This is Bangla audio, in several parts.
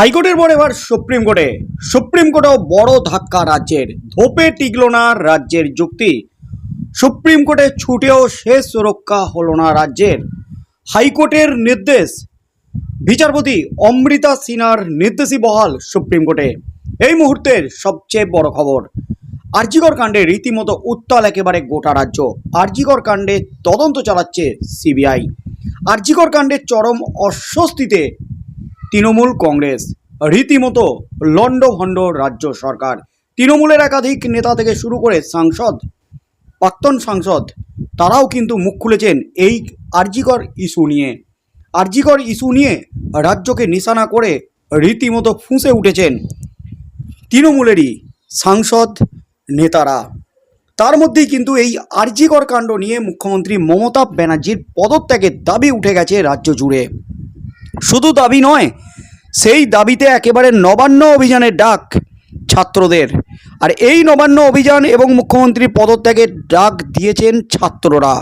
হাইকোর্টের পর এবার সুপ্রিম কোর্টে। সুপ্রিম কোর্টেও বড় ধাক্কা রাজ্যের। ধোপে টিকল না রাজ্যের যুক্তি। সুপ্রিম কোর্টে ছুটেও শেষ রক্ষা হলো না রাজ্যের। হাইকোর্টের নির্দেশ। বিচারপতি অমৃতা সিনহার নির্দেশই বহাল সুপ্রিম কোর্টে। এই মুহূর্তের সবচেয়ে বড় খবর, আরজিকর কাণ্ডে রীতিমতো উত্তাল একেবারে গোটা রাজ্য। আরজিকর কাণ্ডে তদন্ত চালাচ্ছে সিবিআই। আরজিকর কাণ্ডে চরম অস্বস্তিতে তৃণমূল কংগ্রেস, রীতিমতো লণ্ডভণ্ড রাজ্য সরকার। তৃণমূলের একাধিক নেতা থেকে শুরু করে সাংসদ, প্রাক্তন সাংসদ, তারাও কিন্তু মুখ খুলেছেন এই আরজিকর ইস্যু নিয়ে। আরজিকর ইস্যু নিয়ে রাজ্যকে নিশানা করে রীতিমতো ফুঁসে উঠেছেন তৃণমূলেরই সাংসদ নেতারা। তার মধ্যেই কিন্তু এই আরজিকর কাণ্ড নিয়ে মুখ্যমন্ত্রী মমতা ব্যানার্জির পদত্যাগের দাবি উঠে গেছে রাজ্য জুড়ে। শুধু দাবি নয় সেই দাবিতে একেবারে নবান্ন অভিযানের ডাক ছাত্রদের। আর এই নবান্ন অভিযান এবং মুখ্যমন্ত্রীর পদত্যাগের ডাক দিয়েছেন ছাত্ররা।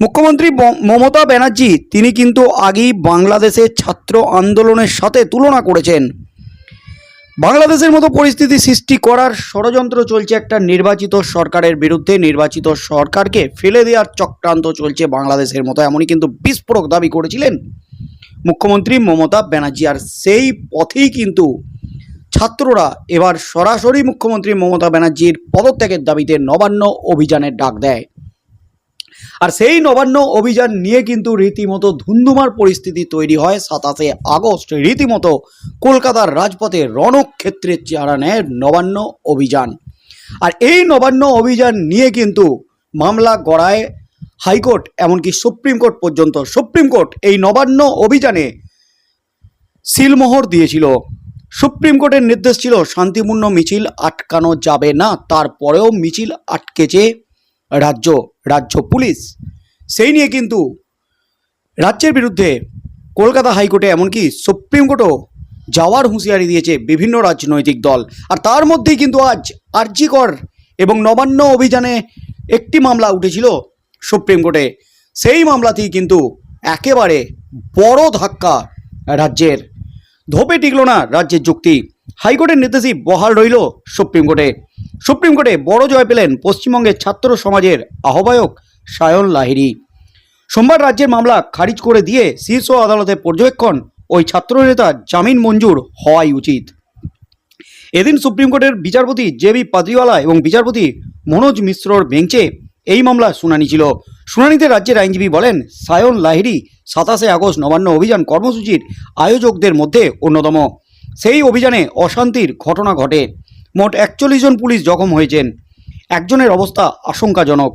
মুখ্যমন্ত্রী মমতা ব্যানার্জি, তিনি কিন্তু আগেই বাংলাদেশের ছাত্র আন্দোলনের সাথে তুলনা করেছেন। বাংলাদেশের মতো পরিস্থিতি সৃষ্টি করার ষড়যন্ত্র চলছে একটা নির্বাচিত সরকারের বিরুদ্ধে। নির্বাচিত সরকারকে ফেলে দেওয়ার চক্রান্ত চলছে বাংলাদেশের মতো, এমনই কিন্তু বিস্ফোরক দাবি করেছিলেন মুখ্যমন্ত্রী মমতা ব্যানার্জি। আর সেই পথেই কিন্তু ছাত্ররা এবার সরাসরি মুখ্যমন্ত্রী মমতা ব্যানার্জির পদত্যাগের দাবিতে নবান্ন অভিযানের ডাক দেয়। আর সেই নবান্ন অভিযান নিয়ে কিন্তু রীতিমতো ধুন্ধুমার পরিস্থিতি তৈরি হয়। সাতাশে আগস্ট রীতিমতো কলকাতার রাজপথে রণক্ষেত্রে চেহারা নেয় নবান্ন অভিযান। আর এই নবান্ন অভিযান নিয়ে কিন্তু মামলা গড়ায় হাইকোর্ট, এমনকি সুপ্রিম কোর্ট পর্যন্ত। সুপ্রিম কোর্ট এই নবান্ন অভিযানে সিলমোহর দিয়েছিল। সুপ্রিম কোর্টের নির্দেশ ছিল, শান্তিপূর্ণ মিছিল আটকানো যাবে না, তারপরেও মিছিল আটকেছে রাজ্য রাজ্য পুলিশ। সেই নিয়ে কিন্তু রাজ্যের বিরুদ্ধে কলকাতা হাইকোর্টে এমনকি সুপ্রিম কোর্টও যাওয়ার হুঁশিয়ারি দিয়েছে বিভিন্ন রাজনৈতিক দল। আর তার মধ্যেই কিন্তু আজ আরজিকর এবং নবান্ন অভিযানে একটি মামলা উঠেছিল। সুপ্রিম কোর্টে। সেই মামলাতেই কিন্তু একেবারে বড় ধাক্কা রাজ্যের। ধোপে টিকল না রাজ্যের যুক্তি। হাইকোর্টের নির্দেশই বহাল রইল সুপ্রিম কোর্টে। সুপ্রিম কোর্টে বড় জয় পেলেন পশ্চিমবঙ্গের ছাত্র সমাজের আহ্বায়ক সায়ন লাহিড়ী। সোমবার রাজ্যের মামলা খারিজ করে দিয়ে শীর্ষ আদালতে পর্যবেক্ষণ ওই ছাত্রনেতা জামিন মঞ্জুর হওয়াই উচিত। এদিন সুপ্রিম কোর্টের বিচারপতি জে বি পাদ্রিওয়ালা এবং বিচারপতি মনোজ মিশ্রর বেঞ্চে এই মামলার শুনানি ছিল। শুনানিতে রাজ্যের আইনজীবী বলেন, সায়ন লাহিড়ী সাতাশে আগস্ট নবান্ন অভিযান কর্মসূচির আয়োজকদের মধ্যে অন্যতম। সেই অভিযানে অশান্তির ঘটনা ঘটে। মোট একচল্লিশ জন পুলিশ জখম হয়েছেন। একজনের অবস্থা আশঙ্কাজনক।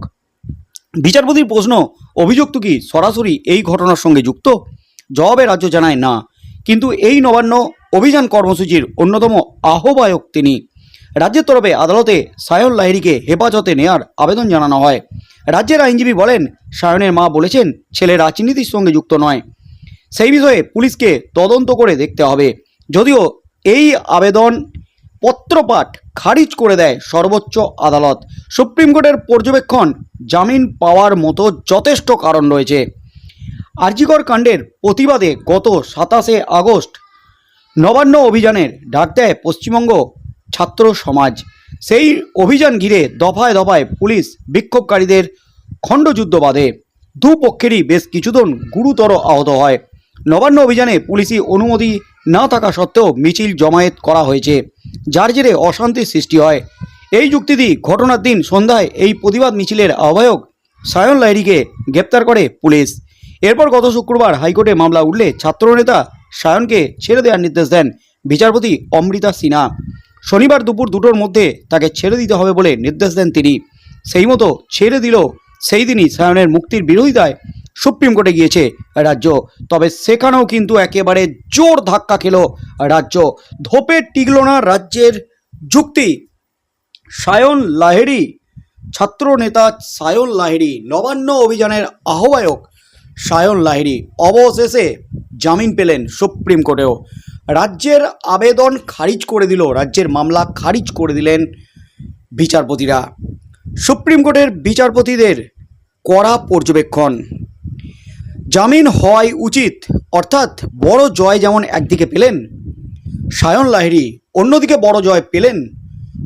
বিচারপতির প্রশ্ন, অভিযুক্ত কি সরাসরি এই ঘটনার সঙ্গে যুক্ত? জবাবে রাজ্য জানায় না। কিন্তু এই নবান্ন অভিযান কর্মসূচির অন্যতম আহ্বায়ক তিনি। রাজ্যের তরফে আদালতে সায়ন লাহিড়িকে হেফাজতে নেয়ার আবেদন জানানো হয়। রাজ্যের আইনজীবী বলেন, সায়নের মা বলেছেন ছেলে রাজনীতির সঙ্গে যুক্ত নয়। সেই বিষয়ে পুলিশকে তদন্ত করে দেখতে হবে। যদিও এই আবেদন পত্রপাঠ খারিজ করে দেয় সর্বোচ্চ আদালত। সুপ্রিম কোর্টের পর্যবেক্ষণ জামিন পাওয়ার মতো যথেষ্ট কারণ রয়েছে। আরজিকর কাণ্ডের প্রতিবাদে গত সাতাশে আগস্ট নবান্ন অভিযানের ডাক দেয় পশ্চিমবঙ্গ ছাত্র সমাজ। সেই অভিযান ঘিরে দফায় দফায় পুলিশ বিক্ষোভকারীদের খণ্ডযুদ্ধ বাঁধে। দুপক্ষেরই বেশ কিছুজন গুরুতর আহত হয়। নবান্ন অভিযানে পুলিশি অনুমতি না থাকা সত্ত্বেও মিছিল জমায়েত করা হয়েছে, যার জেরে অশান্তির সৃষ্টি হয়। এই যুক্তি দিয়ে ঘটনার দিন সন্ধ্যায় এই প্রতিবাদ মিছিলের আহ্বায়ক সায়ন লাহিড়িকে গ্রেপ্তার করে পুলিশ। এরপর গত শুক্রবার হাইকোর্টে মামলা উঠলে ছাত্রনেতা সায়নকে ছেড়ে দেওয়ার নির্দেশ দেন বিচারপতি অমৃতা সিনহা। শনিবার দুপুর দুটোর মধ্যে তাকে ছেড়ে দিতে হবে বলে নির্দেশ দেন তিনি। সেই মতো ছেড়ে দিল সেই দিনই সায়নের মুক্তির বিরোধিতায় সুপ্রিম কোর্টে গিয়েছে রাজ্য। তবে সেখানেও কিন্তু একেবারে জোর ধাক্কা খেল রাজ্য। ধোপে টিকল না রাজ্যের যুক্তি। সায়ন লাহেরি ছাত্র নেতা সায়ন লাহিড়ী, নবান্ন অভিযানের আহ্বায়ক সায়ন লাহিড়ী। অবশেষে জামিন পেলেন সুপ্রিম কোর্টেও। রাজ্যের আবেদন খারিজ করে দিল, রাজ্যের মামলা খারিজ করে দিলেন বিচারপতিরা। সুপ্রিম কোর্টের বিচারপতিদের কড়া পর্যবেক্ষণ। জামিন হওয়াই উচিত, অর্থাৎ বড় জয় যেমন একদিকে পেলেন সায়ন লাহিড়ী, অন্যদিকে বড় জয় পেলেন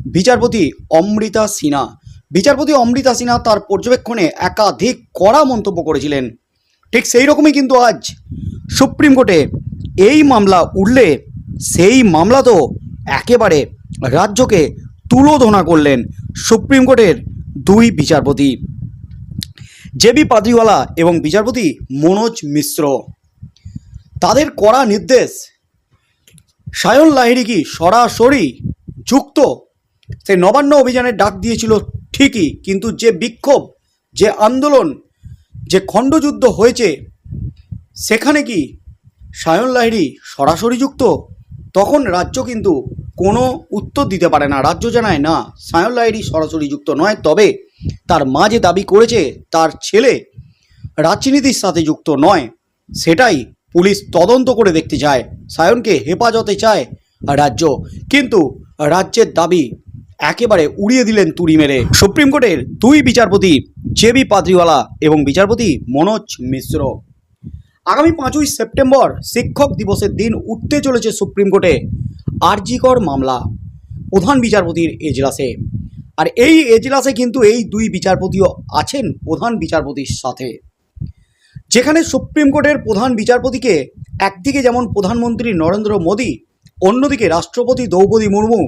বিচারপতি অমৃতা সিনহা। বিচারপতি অমৃতা সিনহা তার পর্যবেক্ষণে একাধিক কড়া মন্তব্য করেছিলেন। ঠিক সেই রকমই কিন্তু আজ সুপ্রিম কোর্টে এই মামলা উঠলে সেই মামলা তো একেবারে রাজ্যকে তুলোধনা করলেন সুপ্রিম কোর্টের দুই বিচারপতি। জেবি পাদ্রিওয়ালা এবং বিচারপতি মনোজ মিশ্র। তাদের কড়া নির্দেশ, সায়ন লাহিড়ী কি সরাসরি যুক্ত? সে নবান্ন অভিযানের ডাক দিয়েছিল ঠিকই, কিন্তু যে বিক্ষোভ, যে আন্দোলন, যে খণ্ডযুদ্ধ হয়েছে, সেখানে কি সায়ন লাহিড়ী সরাসরি যুক্ত? তখন রাজ্য কিন্তু কোনো উত্তর দিতে পারে না। রাজ্য জানায়, না, সায়ন লাহিড়ী সরাসরি যুক্ত নয়। তবে তার মা যে দাবি করেছে, তার ছেলে রাজনীতির সাথে যুক্ত নয়। সেটাই পুলিশ তদন্ত করে দেখতে চায়। সায়নকে হেফাজতে চায় রাজ্য। কিন্তু রাজ্যের দাবি একেবারে উড়িয়ে দিলেন তুড়ি মেরে। সুপ্রিম কোর্টের দুই বিচারপতি জেবি পাদ্রিওয়ালা এবং বিচারপতি মনোজ মিশ্র। আগামী পাঁচই সেপ্টেম্বর শিক্ষক দিবসের দিন উঠতে চলেছে সুপ্রিম কোর্টে আরজিকর মামলা। প্রধান বিচারপতির এজলাসে। আর এই এজলাসে কিন্তু এই দুই বিচারপতিও আছেন প্রধান বিচারপতির সাথে। যেখানে সুপ্রিম কোর্টের প্রধান বিচারপতিকে একদিকে যেমন প্রধানমন্ত্রী নরেন্দ্র মোদী, অন্যদিকে রাষ্ট্রপতি দ্রৌপদী মুর্মু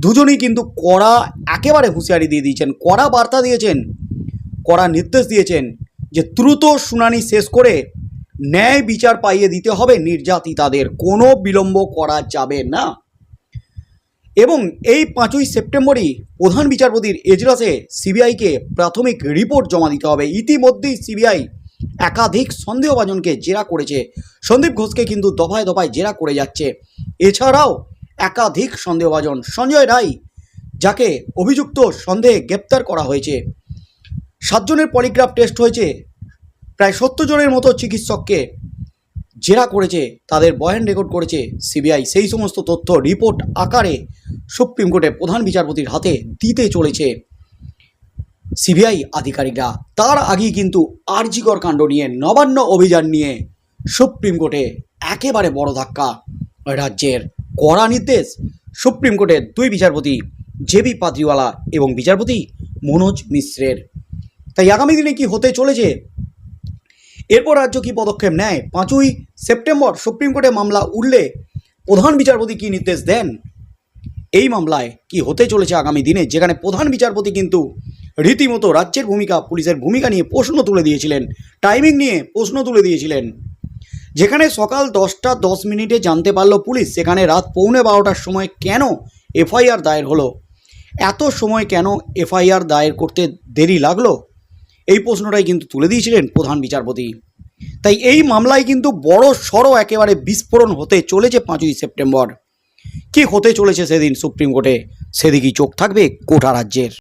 দুজনেই কিন্তু কড়া একেবারে হুঁশিয়ারি দিয়ে দিয়েছেন, কড়া বার্তা দিয়েছেন, কড়া নির্দেশ দিয়েছেন যে দ্রুত শুনানি শেষ করে ন্যায় বিচার পাইয়ে দিতে হবে নির্যাতিতাদের কোনো বিলম্ব করা যাবে না। এবং এই পাঁচই সেপ্টেম্বরই প্রধান বিচারপতির এজলাসে সিবিআইকে প্রাথমিক রিপোর্ট জমা দিতে হবে। ইতিমধ্যেই সিবিআই একাধিক সন্দেহভাজনকে জেরা করেছে। সন্দীপ ঘোষকে কিন্তু দফায় দফায় জেরা করে যাচ্ছে। এছাড়াও একাধিক সন্দেহভাজন, সঞ্জয় রায়, যাকে অভিযুক্ত সন্দেহে গ্রেপ্তার করা হয়েছে। সাতজনের পলিগ্রাফ টেস্ট হয়েছে। প্রায় সত্তর জনের মতো চিকিৎসককে জেরা করেছে, তাদের বয়ান রেকর্ড করেছে সিবিআই। সেই সমস্ত তথ্য রিপোর্ট আকারে সুপ্রিম কোর্টে প্রধান বিচারপতির হাতে দিতে চলেছে সিবিআই আধিকারিকরা। তার আগেই কিন্তু আরজিকর কাণ্ড নিয়ে নবান্ন অভিযান নিয়ে সুপ্রিম কোর্টে একেবারে বড় ধাক্কা রাজ্যের। কড়া নির্দেশ সুপ্রিম কোর্টের দুই বিচারপতি জেবি পাদ্রিওয়ালা এবং বিচারপতি মনোজ মিশ্রের। তাই আগামী দিনে কি হতে চলেছে এরপর রাজ্য কি পদক্ষেপ নেয়? পাঁচই সেপ্টেম্বর সুপ্রিম কোর্টে মামলা উঠলে প্রধান বিচারপতি কি নির্দেশ দেন? এই মামলায় কি হতে চলেছে আগামী দিনে? যেখানে প্রধান বিচারপতি কিন্তু রীতিমতো রাজ্যের ভূমিকা, পুলিশের ভূমিকা নিয়ে প্রশ্ন তুলে দিয়েছিলেন টাইমিং নিয়ে প্রশ্ন তুলে দিয়েছিলেন। যেখানে সকাল দশটা দশ মিনিটে জানতে পারল পুলিশ, সেখানে রাত পৌনে বারোটার সময় কেন এফআইআর দায়ের হলো? এত সময় কেন এফআইআর দায়ের করতে দেরি লাগল? এই প্রশ্নটাই কিন্তু তুলে দিয়েছিলেন প্রধান বিচারপতি। তাই এই মামলায় কিন্তু বড় সড়ো একেবারে বিস্ফোরণ হতে চলেছে পাঁচই সেপ্টেম্বর। কি হতে চলেছে সেদিন সুপ্রিম কোর্টে? সেদিকেই চোখ থাকবে কোটা রাজ্যের।